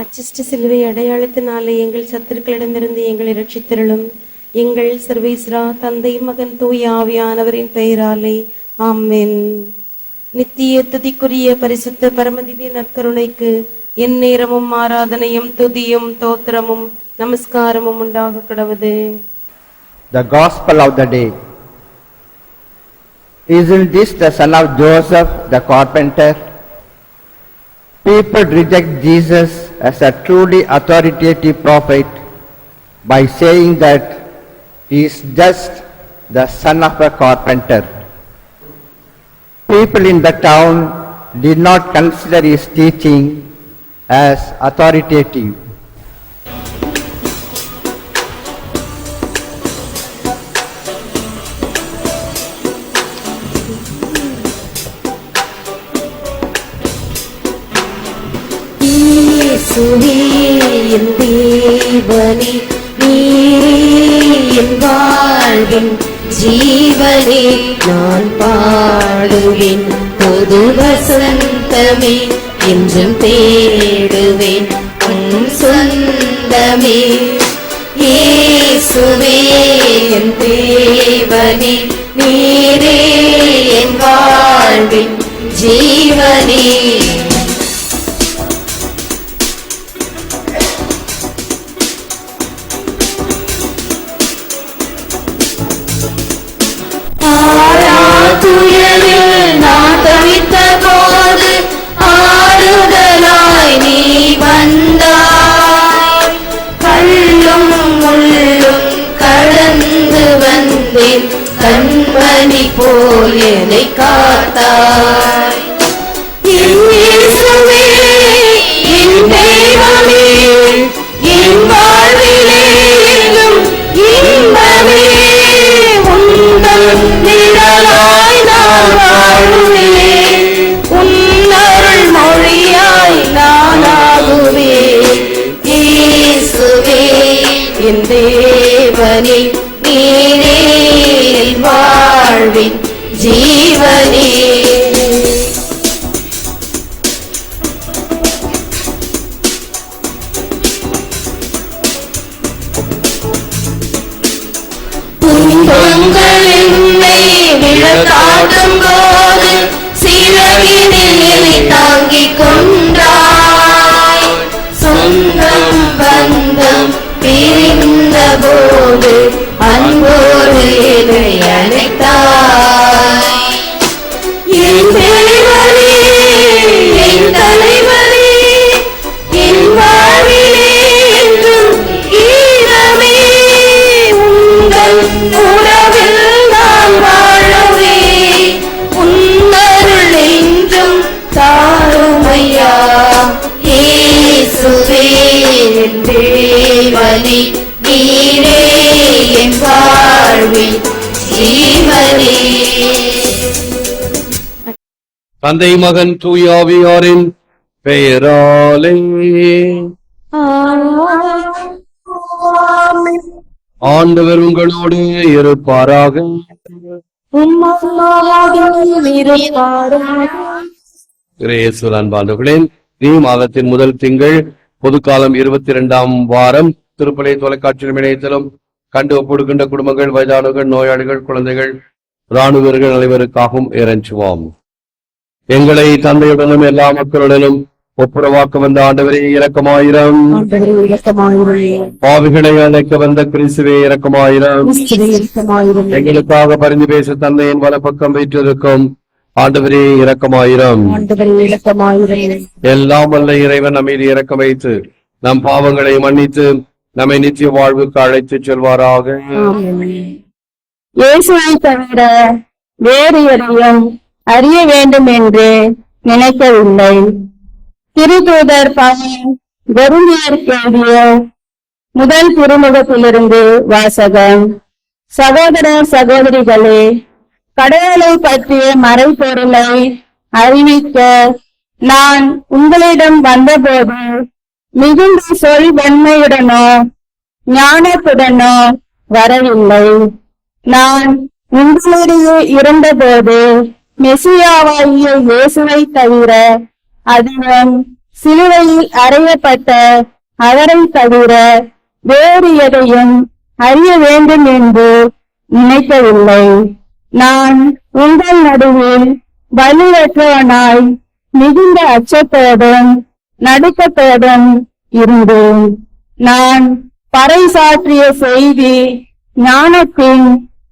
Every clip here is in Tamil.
அச்சிஷ்ட சிலுவை அடையாளத்தினாலே எங்கள் சத்துருக்களிடமிருந்து எங்களை ரட்சித்திரளும் எங்கள் சர்வேஸ்ரா தந்தை மகன் தூய் ஆவியானவரின் பெயராலே ஆமென் நித்திய துதிக்குரிய பரிசுத்த பரமதிவிய நற்கருணைக்கு என் நேரமும் ஆராதனையும் துதியும் தோத்திரமும் நமஸ்காரமும் உண்டாக கடவுது The Gospel of the day. Isn't this the son of Joseph the carpenter? People reject Jesus as a truly authoritative prophet by saying that he is just the son of a carpenter. People in the town did not consider his teaching as authoritative. தேவனே நீரின் வாழ்வின் ஜீவனே நான் பாடுவேன். பொது வசந்தமே என்றும் தேடுவேன். உன் சொந்தமே இயேசுவே என் தேவனே நீரே என் வாழ்வின் ஜீவனே. போல் என்னை காத்தாய் தந்தை மகன் தூயாவியாரின் பெயராலே. ஆண்டவர் உங்களோடு இருப்பாராக. நீ மாதத்தின் முதல் திங்கள் பொதுக்காலம் இருபத்தி இரண்டாம் வாரம் திருப்பலை தொலைக்காட்சி இணையத்திலும் கண்டு ஒப்படுகின்ற குடும்பங்கள் வயதானவர்கள் நோயாளிகள் குழந்தைகள் இராணுவர்கள் அனைவருக்காகவும் இறைஞ்சுவோம். எங்களை தந்தையுடனும் எல்லா மக்களுடனும் ஒப்புரவாக்க வந்த ஆண்டவரே இரக்கமாயிரம். பாவிகளை அழைக்க வந்த கிறிஸ்துவே இரக்கமாயிரம். எங்களுக்காக பரிந்து பேச தந்தையின் வலப்பக்கம் வீற்றிருக்கும் ஆண்டவரே இரக்கமாயிரம். எல்லாம் வல்ல இறைவன் நம்மீது இரக்கம் வைத்து நம் பாவங்களை மன்னித்து நம்மை நித்திய வாழ்வுக்கு அழைத்துச் செல்வாராக. இயேசுவை தவிர வேறு எதையும் அறிய வேண்டும் என்று நினைக்கவில்லை. திருதூதர் பவுல் கொரிந்தியருக்கு எழுதிய முதல் திருமுகத்திலிருந்து வாசகம். சகோதர சகோதரிகளே கடவுளை பற்றிய மறைபொருளை அறிவிக்க நான் உங்களிடம் வந்தபோது மிகுந்த சொல்வன்மையுடனோ ஞானத்துடனோ வரவில்லை. நான் உங்களிடையே இருந்தபோது மெசியாவாகிய இயேசுவை தவிர அதிலும் சிலுவையில் அறையப்பட்ட அவரை தவிர வேறு எதையும் அறிய வேண்டும் என்று நினைக்கவில்லை. நான் உங்கள் நடுவில் வலுவற்றவனாய் மிகுந்த அச்சத்தோடும் நடுக்கத்தோடும் இருந்தேன். நான் பறைசாற்றிய செய்தி ஞானத்தின்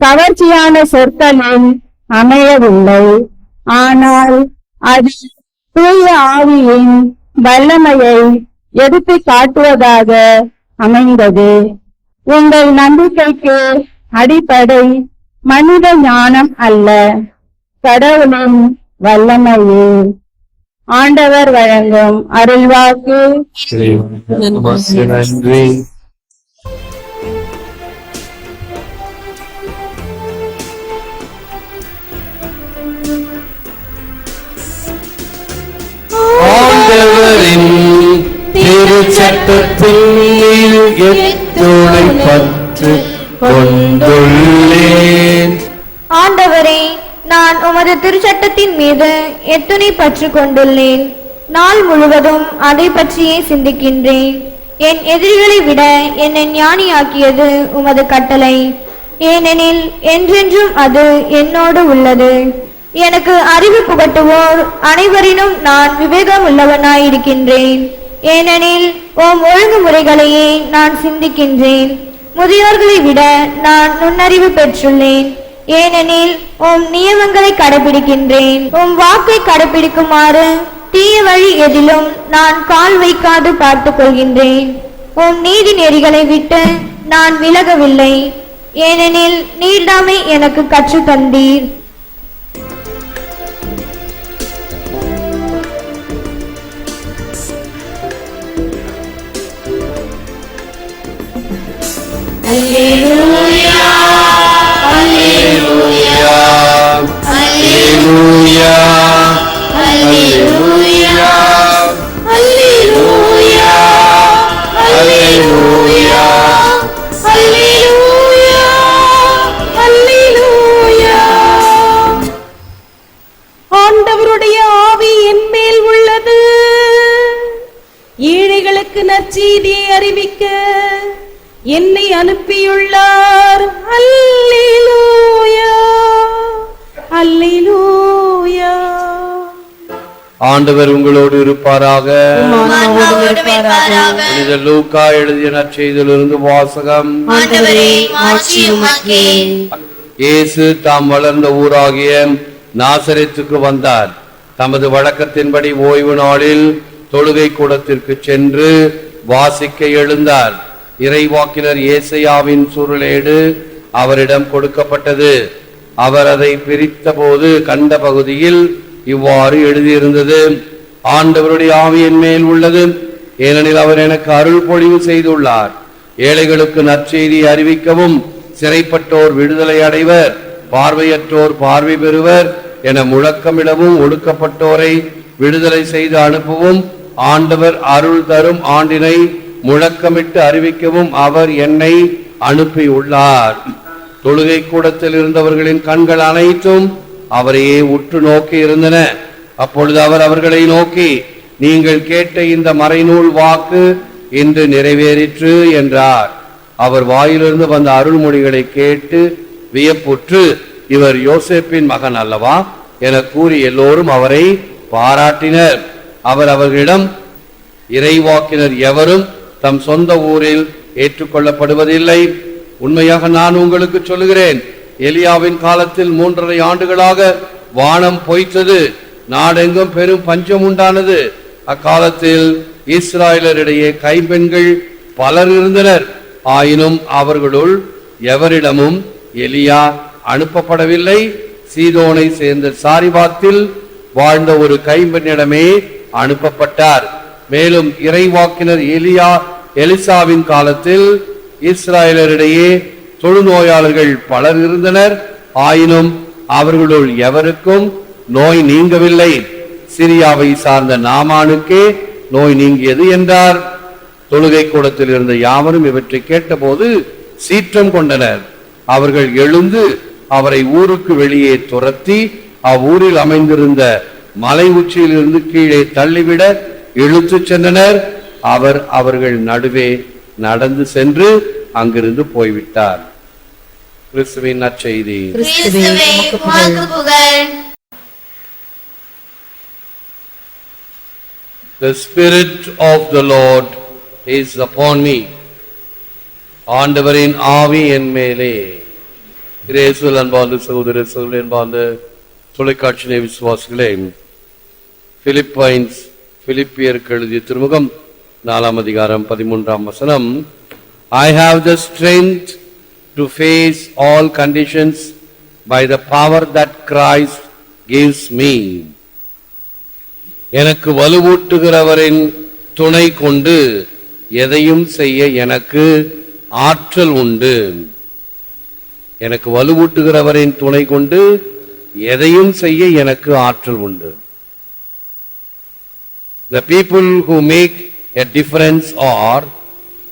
கவர்ச்சியான சொற்களில் அமையவில்லை. ஆனால் அது தூய ஆவியின் வல்லமையை எடுத்து காட்டுவதாக அமைந்தது. உங்கள் நம்பிக்கைக்கு அடிப்படை மனித ஞானம் அல்ல. கடவுளின் வல்லமையே. ஆண்டவர் வழங்கும் அருள்வாக்கு. நன்றி ஆண்டவரின் திருச்சட்டத்தில் எத்துணை பற்று கொண்டுள்ளேன் ஆண்டவரே நான் உமது திருச்சட்டத்தின் மீது எத்துணை பற்று கொண்டுள்ளேன் நாள் முழுவதும் அதை பற்றியே சிந்திக்கின்றேன். என் எதிரிகளை விட என்னை ஞானியாக்கியது உமது கட்டளை. ஏனெனில் என்றென்றும் அது என்னோடு உள்ளது. எனக்கு அறிவு புகட்டுவோர் அனைவரினும் நான் விவேகம் உள்ளவனாயிருக்கின்றேன் ஏனெனில் உம் ஒழுங்குமுறைகளையே நான் சிந்திக்கின்றேன். முதியோர்களை விட நான் நுண்ணறிவு பெற்றுள்ளேன். ஏனெனில் உம் நியமங்களை கடைபிடிக்கின்றேன். உம் வாக்கை கடைபிடிக்குமாறு தீய வழி எதிலும் நான் கால் வைக்காது பார்த்துக் கொள்கின்றேன். உம் நீதி நெறிகளை விட்டு நான் விலகவில்லை. ஏனெனில் நீர்தாமே எனக்கு கற்றுத் தந்தீர் ஆண்டவருடைய ஆவி என் மேல் உள்ளது. ஏழைகளுக்கு நற்செய்தியை அறிவிக்க என்னை அனுப்பியுள்ளார். அல்லேலூயா. அல்லேலூயா. ஆண்டவர் உங்களோடு இருப்பாராக. புனித லூக்கா எழுதிய நற்செய்தியிலிருந்து வாசகம். இயேசு தாம் வளர்ந்த ஊராகிய நாசரேத்துக்கு வந்தார். தமது வழக்கத்தின்படி ஓய்வு நாளில் தொழுகை கூடத்திற்கு சென்று வாசிக்க எழுந்தார். இறைவாக்கினர் ஏசையாவின் சுருளேடு அவரிடம் கொடுக்கப்பட்டது. அவர் அதை பிரித்தபோது கண்ட பகுதியில் இவ்வாறு எழுதியிருந்தது. ஆண்டவருடைய ஆவியின் மேல் உள்ளது. ஏனெனில் அவர் எனக்கு அருள் பொழிவு செய்துள்ளார். ஏழைகளுக்கு நற்செய்தி அறிவிக்கவும் சிறைப்பட்டோர் விடுதலை அடைவர். பார்வையற்றோர் பார்வை பெறுவர் என முழக்கமிடவும் ஒடுக்கப்பட்டோரை விடுதலை செய்து அனுப்பவும் ஆண்டவர் அருள் தரும் ஆண்டினை முழக்கமிட்டு அறிவிக்கவும் அவர் என்னை அனுப்பியுள்ளார். தொழுகை கூடத்தில் இருந்தவர்களின் கண்கள் அனைத்தும் அவரையே உற்று நோக்கி இருந்தன. அப்பொழுது அவர் அவர்களை நோக்கி நீங்கள் கேட்ட இந்த மறைநூல் வாக்கு இன்று நிறைவேறிற்று என்றார். அவர் வாயிலிருந்து வந்த அருள்மொழிகளை கேட்டு வியப்புற்று இவர் யோசேப்பின் மகன் அல்லவா? என கூறி எல்லோரும் அவரை பாராட்டினர். அவர் அவர்களிடம் இறைவாக்கினர் எவரும் தம் சொந்த ஊரில் ஏற்றுக்கொள்ளப்படுவதில்லை. உண்மையாக நான் உங்களுக்கு சொல்லுகிறேன் எலியாவின் காலத்தில் மூன்றரை ஆண்டுகளாக வானம் பொய்த்தது நாடெங்கும் பெரும் பஞ்சம் உண்டானது. அக்காலத்தில் இஸ்ராயலரிடையே கைம்பெண்கள் பலர் இருந்தனர். ஆயினும் அவர்களுள் எவரிடமும் எலியா அனுப்பப்படவில்லை. சீதோனை சேர்ந்த சாரிபாத்தில் வாழ்ந்த ஒரு கைம்பெண்ணிடமே அனுப்பப்பட்டார். மேலும் இறைவாக்கினர் எலியா எலிசாவின் காலத்தில் இஸ்ராயலரிடையே தொழுநோயாளர்கள் பலர் இருந்தனர். ஆயினும் அவர்களுள் எவருக்கும் நோய் நீங்கவில்லை. சிரியாவை சார்ந்த நாமானுக்கே நோய் நீங்கியது என்றார். தொழுகை கூடத்தில் இருந்த யாவரும் இவற்றை கேட்டபோது சீற்றம் கொண்டனர். அவர்கள் எழுந்து அவரை ஊருக்கு வெளியே துரத்தி அவ்வூரில் அமைந்திருந்த மலை உச்சியிலிருந்து கீழே தள்ளிவிட இழுத்துச் சென்றனர். அவர் அவர்கள் நடுவே நடந்து சென்று அங்கிருந்து போய்விட்டார். கிறிஸ்துவின் நற்செய்தி. The Spirit of the Lord is upon me. ஆண்டவரின் ஆவி என் மேலே. இயேசுவில் அன்பார்ந்த சகோதர சகோதரி அன்பார்ந்த தொலைக்காட்சி விசுவாசிகளே பிலிப்பைன்ஸ் பிலிப்பியர் எழுதிய திருமுகம் நாலாம் அதிகாரம் பதிமூன்றாம் வசனம் I have the strength to face all conditions by the power that Christ gives me எனக்கு வலுவூட்டுகிறவரின் துணை கொண்டு எதையும் செய்ய எனக்கு ஆற்றல் உண்டு. எனக்கு வலுவூட்டுகிறவரின் துணை கொண்டு எதையும் செய்ய எனக்கு ஆற்றல் உண்டு. The people who make a difference are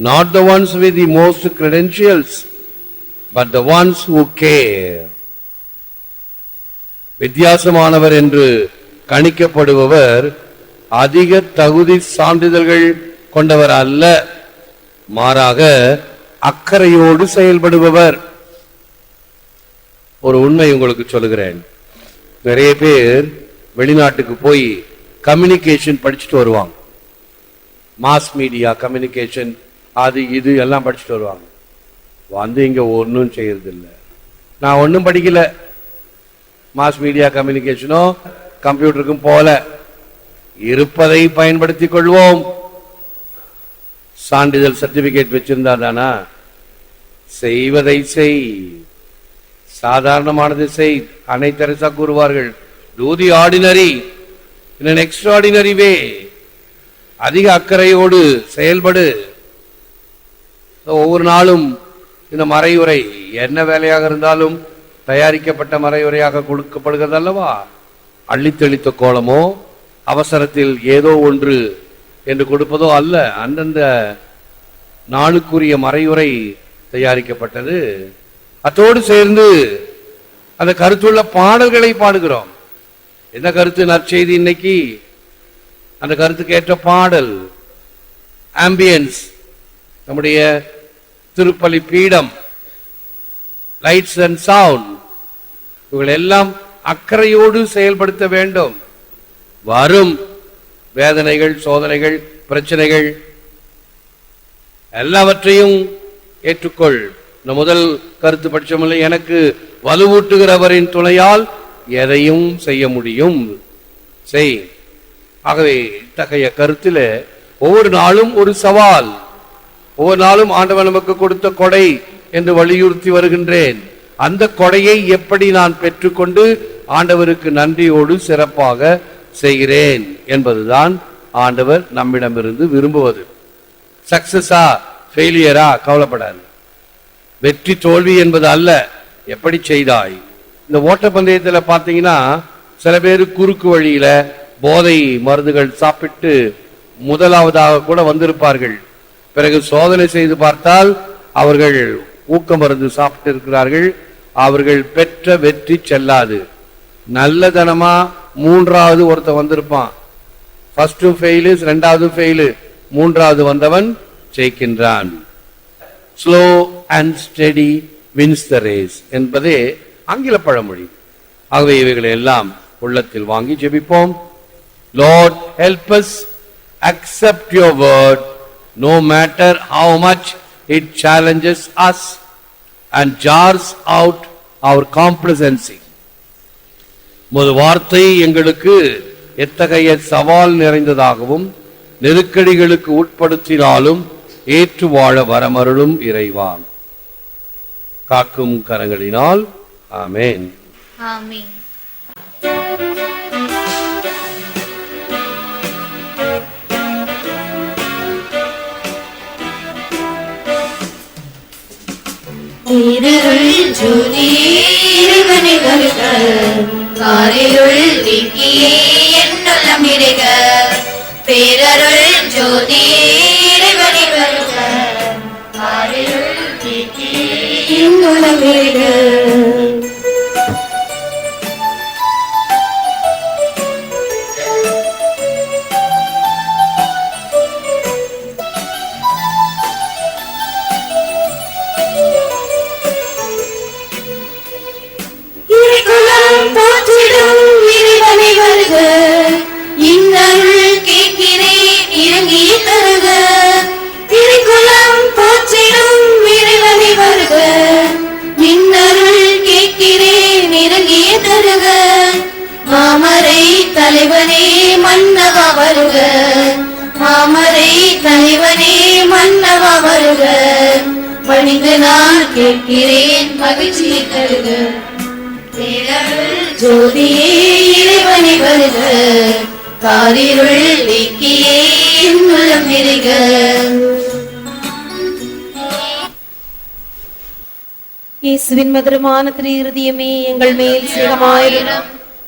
not the ones with the most credentials, but the ones who care. வித்தியாசமானவர் என்று கணிக்கப்படுபவர் அதிக தகுதி சான்றிதழ்கள் கொண்டவர் அல்ல மாறாக அக்கறையோடு செயல்படுபவர் ஒரு உண்மை உங்களுக்கு சொல்லுகிறேன் நிறைய பேர் வெளிநாட்டுக்கு போய் கம்யூனிகேஷன் படிச்சுட்டு வருவாங்க. மாஸ் மீடியா கம்யூனிகேஷன் அது இது எல்லாம் படிச்சுட்டு வருவாங்க. வந்து இங்கே ஒன்றும் செய்யறதில்லை. நான் ஒன்றும் படிக்கல. மாஸ் மீடியா கம்யூனிகேஷனோ கம்ப்யூட்டருக்கும் போல. இருப்பதை பயன்படுத்திக் கொள்வோம். சான்றிதழ் சர்டிபிகேட் வச்சிருந்தா தானா? செய்வதை செய். சாதாரணமானது செய். அனைத்து அரசா கூறுவார்கள் do the ordinary in an extraordinary way அதிக அக்கறையோடு செயல்படு. ஒவ்வொரு நாளும் இந்த மறையுரை என்ன வேலையாக இருந்தாலும் தயாரிக்கப்பட்ட மறையுரையாக கொடுக்கப்படுகிறது அல்லவா அள்ளித்தெளித்த கோலமோ அவசரத்தில் ஏதோ ஒன்று என்று கொடுப்பதோ அல்ல. அந்தந்த நாளுக்குரிய மறையுரை தயாரிக்கப்பட்டது. அத்தோடு சேர்ந்து அந்த கருத்துள்ள பாடல்களை பாடுகிறோம். என்ன கருத்து? நற்செய்தி இன்னைக்கு. அந்த கருத்துக்கு ஏற்ற பாடல் ஆம்பியன்ஸ் நம்முடைய திருப்பலி பீடம் லைட்ஸ் அண்ட் சவுண்ட் இவர்கள் எல்லாம் அக்கறையோடு செயல்படுத்த வேண்டும். வரும் வேதனைகள் சோதனைகள் பிரச்சனைகள் எல்லாவற்றையும் ஏற்றுக்கொள். இந்த முதல் கருத்து பட்சமில்லை எனக்கு வலுவூட்டுகிறவரின் துணையால் எதையும் செய்ய முடியும். செய். ஆகவே இத்தகைய கருத்தில் ஒவ்வொரு நாளும் ஒரு சவால். ஒவ்வொரு நாளும் ஆண்டவன் நமக்கு கொடுத்த கொடை என்று வலியுறுத்தி வருகின்றேன். அந்த கொடையை எப்படி நான் பெற்றுக்கொண்டு ஆண்டவருக்கு நன்றியோடு சிறப்பாக செய்கிறேன் என்பதுதான் ஆண்டவர் நம்மிடமிருந்து விரும்புவது. சக்சஸா ஃபெயிலியரா? கவலைப்படாது. வெற்றி தோல்வி என்பது அல்ல. எப்படி செய்தாய்? இந்த ஓட்டப்பந்தயத்தில் பார்த்தீங்கன்னா சில பேர் குறுக்கு வழியில் போதை மருந்துகள் சாப்பிட்டு முதலாவதாக கூட வந்திருப்பார்கள். பிறகு சோதனை செய்து பார்த்தால் அவர்கள் ஊக்க மருந்து சாப்பிட்டு இருக்கிறார்கள். அவர்கள் பெற்ற வெற்றி செல்லாது. நல்லதனமா மூன்றாவது ஒருத்தன் வந்திருப்பான். ஃபர்ஸ்ட் ஃபெயிலு ரெண்டாவது ஃபெயிலு மூன்றாவது வந்தவன் ஜெயிக்கின்றான். Slow and steady wins the race என்பதே ஆங்கில பழமொழி ஆகவே இவைகளை எல்லாம் உள்ளத்தில் வாங்கி ஜெபிப்போம். Lord help us accept your word no matter how much it challenges us and jars out our complacency. உமது வார்த்தை எங்களுக்கு எத்தகைய சவால் நிறைந்ததாகவும் நெருக்கடிகளுக்கு உட்படுத்தினாலும் ஏற்று வாழ வரமருளும் இறைவான் காக்கும் கரங்களினால் ஆமென். ஆமென். இருள் ஜோதி இறைவனை வருக காரிருள் நீக்கியே என்னுள்ளம் இறைக பேரருள் ஜோதி இறைவனை வருக காரிருள் வருக. மாமரை தலைவனே மன்னவா வருக. மாமரை தலைவனே மன்னவா வருக. பணிந்து நான் கேட்கிறேன் மகிழ்ச்சி தருக. ஜோதியே இறைவனை வருக. காரிருள் நீக்கியே உள்ளம் இருக. இயேசுவின் மதுரமான திரு இருதயமே எங்கள் மேல் சிறமாயிரும்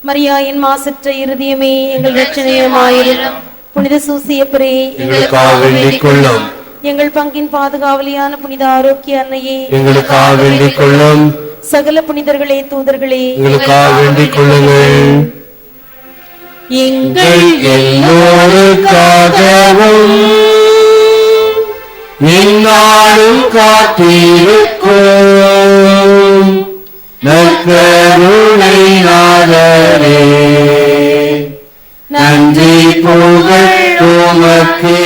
மரியாயின் மாசற்ற இருதயமே எங்கள் ரட்சணியமாயிரும் புனித சூசியப்பரே எங்களுக்காக வேண்டிக் கொள்ளும் எங்கள் பங்கின் பாதுகாவலியான புனித ஆரோக்கிய அன்னையே. எங்களுக்காக வேண்டிக் கொள்ளும் சகல புனிதர்களே தூதர்களே. எங்களுக்காக வேண்டிக் கொள்ளுங்கள் எங்கள் எல்லோருக்காகவும் என்னாலும் காத்திருக்கும். நற்கருணை நாதரே நன்றி புகழ் உமக்கே.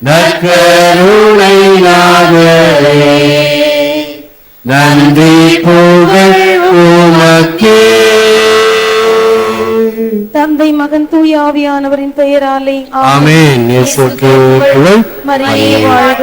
நற்கருணை நாதரே நன்றி புகழ் உமக்கே. தந்தை மகன் தூய ஆவியானவரின் பெயராலே ஆமென். இயேசுவுக்கு புகழ் மரியே வாழ்க.